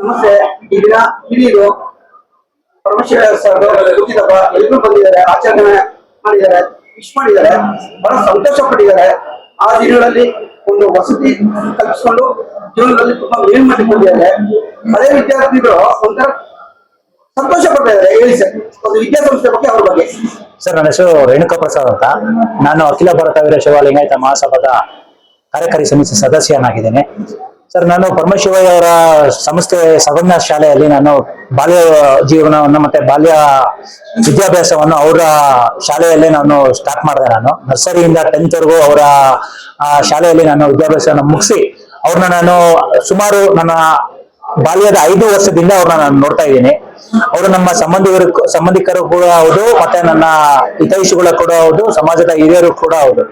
ನಮಸ್ತೆ. ಈ ದಿನ ಹಿರಿಯರು ಪರಮೇಶ್ವರ ಸರ್ ಹುಟ್ಟಿದಬ್ಬ ಎಲ್ಲರೂ ಬಂದಿದ್ದಾರೆ, ಆಚರಣೆ ಮಾಡಿದ್ದಾರೆ ವಿಶ್ ಮಾಡಿದ್ದಾರೆ. ಬಹಳ ಸಂತೋಷ ಪಟ್ಟಿದ್ದಾರೆ ಆ ದಿನಗಳಲ್ಲಿ ಒಂದು ವಸತಿ ಕಲ್ಪಿಸಿಕೊಂಡು ಜೀವನದಲ್ಲಿ ತುಂಬಾ ಮೇಲ್ಮಟ್ಟಕೊಂಡಿದ್ದಾರೆ ಅದೇ ವಿದ್ಯಾರ್ಥಿಗಳು ಒಂಥರ ಸಂತೋಷ ಪಡ್ತಾ ಹೇಳಿ ಸರ್, ಒಂದು ವಿದ್ಯಾಸಂಸ್ಥೆ ಬಗ್ಗೆ ಅವ್ರ ಬಗ್ಗೆ. ಸರ್, ನನ್ನ ಹೆಸರು ರೇಣುಕಾ ಪ್ರಸಾದ್ ಅಂತ. ನಾನು ಅಖಿಲ ಭಾರತ ವೀರಶೈವ ಲಿಂಗಾಯತ ಮಹಾಸಭಾದ ಕಾರ್ಯಕಾರಿ ಸಮಿತಿ ಸದಸ್ಯನಾಗಿದ್ದೇನೆ. ಸರ್, ನಾನು ಪರಮಶಿವಯ್ಯ ಅವರ ಸಂಸ್ಥೆ ಸಗಮ್ಯ ಶಾಲೆಯಲ್ಲಿ ನಾನು ಬಾಲ್ಯ ಜೀವನವನ್ನು ಮತ್ತೆ ಬಾಲ್ಯ ವಿದ್ಯಾಭ್ಯಾಸವನ್ನು ಅವರ ಶಾಲೆಯಲ್ಲಿ ನಾನು ಸ್ಟಾರ್ಟ್ ಮಾಡಿದೆ ನಾನು. ನರ್ಸರಿಯಿಂದ ಟೆಂತ್ ವರೆಗೂ ಅವರ ಶಾಲೆಯಲ್ಲಿ ನಾನು ವಿದ್ಯಾಭ್ಯಾಸವನ್ನು ಮುಗಿಸಿ ಅವ್ರನ್ನ ನಾನು ಸುಮಾರು ನನ್ನ ಬಾಲ್ಯದ ಐದು ವರ್ಷದಿಂದ ಅವ್ರನ್ನ ನಾನು ನೋಡ್ತಾ ಇದ್ದೀನಿ. ಅವರು ನಮ್ಮ ಸಂಬಂಧಿಕರು ಸಂಬಂಧಿಕರು ಕೂಡ ಹೌದು, ಮತ್ತೆ ನನ್ನ ಹಿತೈಷಿಗಳು ಕೂಡ ಹೌದು, ಸಮಾಜದ ಹಿರಿಯರು ಕೂಡ ಹೌದು.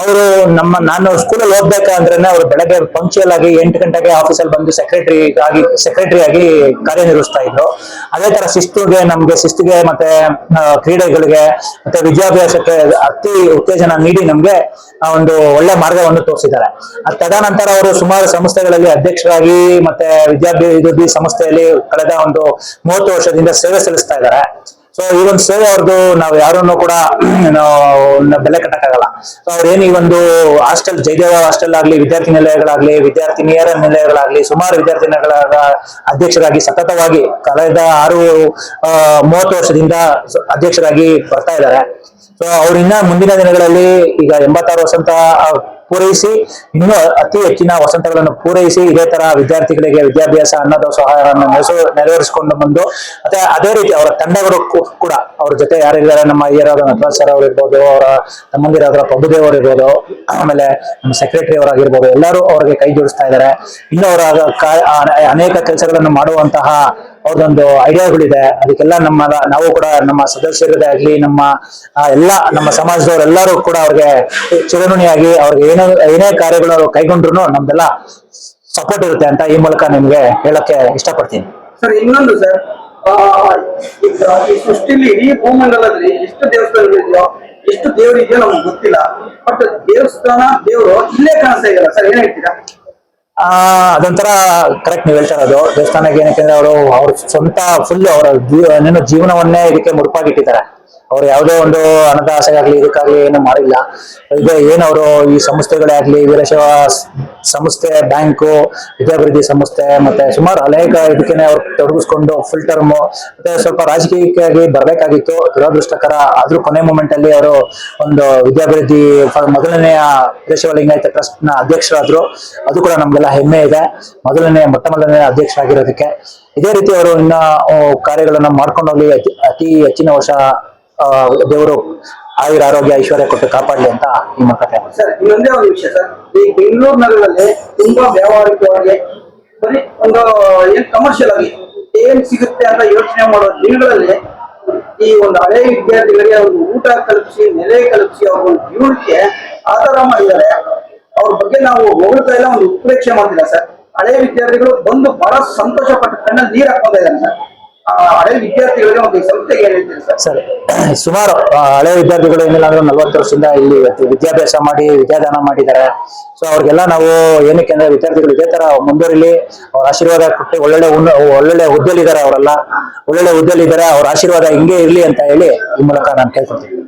ಅವರು ನಮ್ಮ, ನಾನು ಸ್ಕೂಲಲ್ಲಿ ಓದ್ಬೇಕಂದ್ರೆ ಅವರು ಬೆಳಗ್ಗೆ ಪಂಕ್ಚುಯಲ್ ಆಗಿ ಎಂಟು ಗಂಟೆಗೆ ಆಫೀಸಲ್ಲಿ ಬಂದು ಸೆಕ್ರೆಟರಿ ಆಗಿ ಸೆಕ್ರೆಟರಿ ಆಗಿ ಕಾರ್ಯನಿರ್ವಹಿಸ್ತಾ ಇದ್ರು. ಅದೇ ತರ ಶಿಸ್ತುಗೆ ನಮ್ಗೆ, ಶಿಸ್ತಿಗೆ ಮತ್ತೆ ಕ್ರೀಡೆಗಳಿಗೆ, ಮತ್ತೆ ವಿದ್ಯಾಭ್ಯಾಸಕ್ಕೆ ಅತಿ ಉತ್ತೇಜನ ನೀಡಿ ನಮ್ಗೆ ಒಂದು ಒಳ್ಳೆ ಮಾರ್ಗವನ್ನು ತೋರಿಸಿದ್ದಾರೆ. ತದನಂತರ ಅವರು ಸುಮಾರು ಸಂಸ್ಥೆಗಳಲ್ಲಿ ಅಧ್ಯಕ್ಷರಾಗಿ ಮತ್ತೆ ವಿದ್ಯಾಭ್ಯಾಸ ಸಂಸ್ಥೆಯಲ್ಲಿ ಕಳೆದ ಒಂದು ಮೂವತ್ತು ವರ್ಷದಿಂದ ಸೇವೆ ಸಲ್ಲಿಸ್ತಾ ಇದ್ದಾರೆ. ಸೊ ಈ ಒಂದು ಸೇವೆ ಅವ್ರದ್ದು ನಾವು ಯಾರನ್ನು ಕೂಡ ಬೆಲೆ ಕಟ್ಟಕ್ಕಾಗಲ್ಲ. ಸೊ ಅವ್ರೇನು ಈ ಒಂದು ಹಾಸ್ಟೆಲ್ ಜಯದೇವ ಹಾಸ್ಟೆಲ್ ಆಗ್ಲಿ ವಿದ್ಯಾರ್ಥಿ ನಿಲಯಗಳಾಗ್ಲಿ ವಿದ್ಯಾರ್ಥಿನಿಯರ ನಿಲಯಗಳಾಗ್ಲಿ ಸುಮಾರು ವಿದ್ಯಾರ್ಥಿ ನಿಲಯಗಳ ಅಧ್ಯಕ್ಷರಾಗಿ ಸತತವಾಗಿ ಕಳೆದ ಆರು ಮೂವತ್ತು ವರ್ಷದಿಂದ ಅಧ್ಯಕ್ಷರಾಗಿ ಬರ್ತಾ ಇದ್ದಾರೆ. ಸೊ ಅವ್ರಿನ್ನ ಮುಂದಿನ ದಿನಗಳಲ್ಲಿ ಈಗ ಎಂಬತ್ತಾರು ವರ್ಷ ಆ, ಪೂರೈಸಿ, ಇನ್ನೂ ಅತಿ ಹೆಚ್ಚಿನ ವಸಂತಗಳನ್ನು ಪೂರೈಸಿ, ಇದೇ ತರ ವಿದ್ಯಾರ್ಥಿಗಳಿಗೆ ವಿದ್ಯಾಭ್ಯಾಸ ಅನ್ನದಾಸೋಹವನ್ನು ನೆರಸು ನೆರವೇರಿಸಿಕೊಂಡು ಬಂದು, ಮತ್ತೆ ಅದೇ ರೀತಿ ಅವರ ತಂಡಗಳು ಕೂಡ, ಅವ್ರ ಜೊತೆ ಯಾರಿದ್ದಾರೆ, ನಮ್ಮ ಹಿರಿಯರಾದ ನಟರಾಜ್ ಸರ್ ಅವ್ರು ಇರ್ಬೋದು ಅವರ ತಮ್ಮಂದಿರಾದ ಪ್ರಭುದೇವ್ ಅವರು ಇರ್ಬೋದು ಆಮೇಲೆ ನಮ್ಮ ಸೆಕ್ರೆಟರಿ ಅವರಾಗಿರ್ಬೋದು, ಎಲ್ಲರೂ ಅವರಿಗೆ ಕೈ ಜೋಡಿಸ್ತಾ ಇದ್ದಾರೆ. ಇನ್ನು ಅವರ ಅನೇಕ ಕೆಲಸಗಳನ್ನು ಮಾಡುವಂತಹ ಅವ್ರದೊಂದು ಐಡಿಯಾಗಳಿದೆ ಅದಕ್ಕೆಲ್ಲ ನಮ್ಮ ನಾವು ಕೂಡ ನಮ್ಮ ಸದಸ್ಯರದೇ ಆಗ್ಲಿ ನಮ್ಮ ಎಲ್ಲ ನಮ್ಮ ಸಮಾಜದವರೆಲ್ಲರೂ ಕೂಡ ಅವ್ರಿಗೆ ಚಿರಋಣಿಯಾಗಿ ಅವ್ರಿಗೆ ಏನೋ, ಏನೇ ಕಾರ್ಯಗಳು ಕೈಗೊಂಡ್ರು ನಮ್ದೆಲ್ಲ ಸಪೋರ್ಟ್ ಇರುತ್ತೆ ಅಂತ ಈ ಮೂಲಕ ನಿಮ್ಗೆ ಹೇಳಕ್ಕೆ ಇಷ್ಟಪಡ್ತೀನಿ. ಸರ್, ಇನ್ನೊಂದು ಸರ್ ಈ ಸೃಷ್ಟಿಲಿ ಇಡೀ ಭೂಮಂಡಲದಲ್ಲಿ ಎಷ್ಟು ದೇವಸ್ಥಾನಗಳಿದೆಯೋ ಎಷ್ಟು ದೇವರು ಇದೆಯೋ ನಮ್ಗೆ ಗೊತ್ತಿಲ್ಲ. ಬಟ್ ದೇವಸ್ಥಾನ, ದೇವರು ಇಲ್ಲೇ ಕಾಣಿಸ್ತಾ ಇದೆಯಲ್ಲ ಸರ್, ಏನ್ ಹೇಳ್ತೀರಾ? ಅದೊಂಥರ ಕರೆಕ್ಟ್ ನೀವು ಹೇಳ್ತಾ ಇರೋದು. ದೇವಸ್ಥಾನಕ್ಕೆ ಏನಕ್ಕೆ ಅವರು ಅವ್ರ ಸ್ವಂತ ಫುಲ್ ಅವರ ಜೀವನವನ್ನೇ ಇದಕ್ಕೆ ಮುಡುಪಾಗಿಟ್ಟಿದ್ದಾರೆ. ಅವ್ರು ಯಾವುದೋ ಒಂದು ಹಣದಾಸೆಗಾಗ್ಲಿ ಇದಕ್ಕಾಗ್ಲಿ ಏನು ಮಾಡಿಲ್ಲ. ಈಗ ಏನು ಅವರು ಈ ಸಂಸ್ಥೆಗಳೇ ಆಗ್ಲಿ ವೀರಶೈವ ಸಂಸ್ಥೆ, ಬ್ಯಾಂಕು, ವಿದ್ಯಾಭಿವೃದ್ಧಿ ಸಂಸ್ಥೆ, ಮತ್ತೆ ಸುಮಾರು ಅನೇಕ ಇದಕ್ಕೇನೆ ಅವ್ರು ತೊಡಗಿಸ್ಕೊಂಡು ಫುಲ್ ಟರ್ಮ್ ಮತ್ತೆ ಸ್ವಲ್ಪ ರಾಜಕೀಯಕ್ಕಾಗಿ ಬರಬೇಕಾಗಿತ್ತು. ದುರದೃಷ್ಟಕರ ಆದ್ರೂ ಕೊನೆ ಮೂಮೆಂಟ್ ಅಲ್ಲಿ ಅವರು ಒಂದು ವಿದ್ಯಾಭಿವೃದ್ಧಿ ಮೊದಲನೆಯ ವೀರಶೈವ ಲಿಂಗಾಯತ ಟ್ರಸ್ಟ್ನ ಅಧ್ಯಕ್ಷರಾದ್ರು. ಅದು ಕೂಡ ನಮ್ಗೆಲ್ಲ ಹೆಮ್ಮೆ ಇದೆ. ಮೊದಲನೇ ಮೊಟ್ಟ ಮೊದಲನೇ ಅಧ್ಯಕ್ಷರಾಗಿರೋದಕ್ಕೆ. ಇದೇ ರೀತಿ ಅವರು ಇನ್ನ ಕಾರ್ಯಗಳನ್ನ ಮಾಡ್ಕೊಂಡು ಹೋಗ್ಲಿ ಅತಿ ಅತಿ ಹೆಚ್ಚಿನ ವರ್ಷ ದೇವರು ಆಯುರ ಆರೋಗ್ಯ, ಐಶ್ವರ್ಯ ಕೊಟ್ಟು ಕಾಪಾಡಲಿ ಅಂತ ನಿಮ್ಮ ಕಥೆ. ಸರ್, ಇನ್ನೊಂದೇ ಒಂದು ವಿಷಯ, ಸರ್. ಈ ಬೆಂಗಳೂರು ನಗರದಲ್ಲಿ ತುಂಬಾ ವ್ಯಾವಹಾರಿಕವಾಗಿ ಬರೀ ಒಂದು ಏನ್ ಕಮರ್ಷಿಯಲ್ ಆಗಿ ಏನ್ ಸಿಗುತ್ತೆ ಅಂತ ಯೋಚನೆ ಮಾಡೋ ದಿನಗಳಲ್ಲಿ ಈ ಒಂದು ಹಳೆ ವಿದ್ಯಾರ್ಥಿಗಳಿಗೆ ಒಂದು ಊಟ ಕಲ್ಪಿಸಿ, ನೆಲೆ ಕಲ್ಪಿಸಿ ಅವ್ರ ಒಂದು ಜೀವನಕ್ಕೆ ಆಧಾರ ಮಾಡಿದ್ದಾರೆ. ಅವ್ರ ಬಗ್ಗೆ ನಾವು ಹೊಗಳ್ತಾ ಇಲ್ಲ, ಒಂದು ಉತ್ಪ್ರೇಕ್ಷೆ ಮಾಡ್ತಿಲ್ಲ ಸರ್? ಹಳೆ ವಿದ್ಯಾರ್ಥಿಗಳು ಬಂದು ಬಹಳ ಸಂತೋಷ ಪಟ್ಟು ಕಣ್ಣಲ್ಲಿ ನೀರು ಹಾಕೊಂತ ಸರ್. ಸರ್? ಸುಮಾರು ಹಳೆ ವಿದ್ಯಾರ್ಥಿಗಳು ಏನಿಲ್ಲ ಅಂದ್ರೆ ನಲ್ವತ್ತು ವರ್ಷದಿಂದ ಇಲ್ಲಿ ವಿದ್ಯಾಭ್ಯಾಸ ಮಾಡಿ, ವಿದ್ಯಾದಾನ ಮಾಡಿದ್ದಾರೆ. ಸೊ ಅವ್ರಿಗೆಲ್ಲ ನಾವು ಏನಕ್ಕೆ ಅಂದ್ರೆ ವಿದ್ಯಾರ್ಥಿಗಳು ಇದೇ ತರ ಮುಂದುವರಿಲಿ, ಅವ್ರ ಆಶೀರ್ವಾದ ಕೊಟ್ಟು ಒಳ್ಳೊಳ್ಳೆ ಒಳ್ಳೊಳ್ಳೆ ಹುದ್ದೆಲಿದ್ದಾರೆ ಅವರೆಲ್ಲ. ಒಳ್ಳೊಳ್ಳೆ ಹುದ್ದೆಲಿದ್ದಾರೆ ಅವ್ರ ಆಶೀರ್ವಾದ ಹಿಂಗೆ ಇರ್ಲಿ ಅಂತ ಹೇಳಿ ಈ ಮೂಲಕ ನಾನು ಕೇಳ್ಕೊಳ್ತೀನಿ.